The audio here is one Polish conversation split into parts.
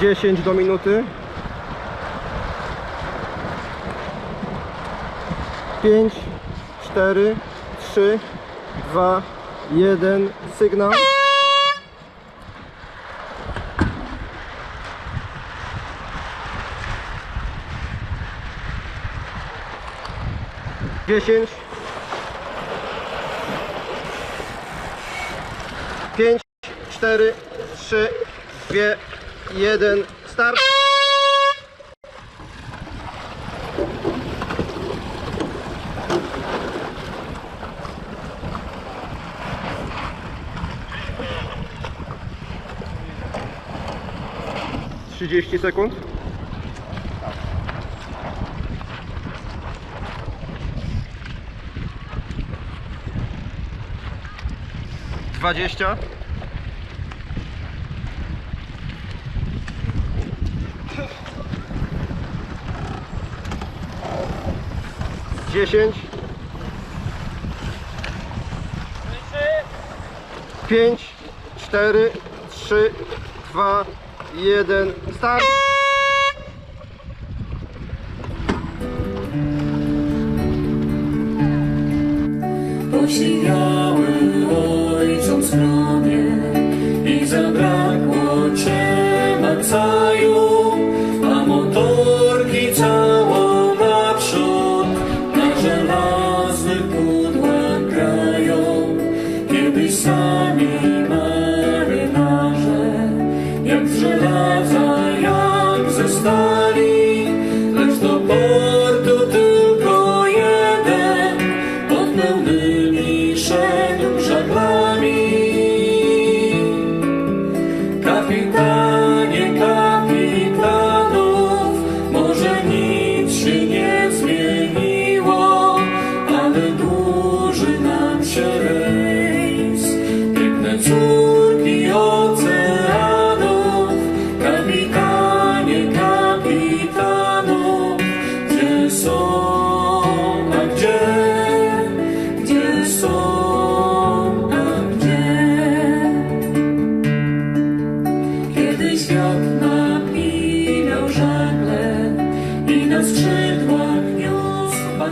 10 do minuty. 5, 4, 3, 2, 1, sygnał. Dziesięć. Pięć, cztery, trzy, dwie, jeden, start. Trzydzieści sekund. Dwadzieścia. Dziesięć. Pięć, cztery, trzy, dwa, jeden, start! Posiniały Kiedyś sami marynarze, jak żelaza, jak ze lecz do portu tylko jeden pełnymi szedł.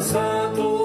Santo.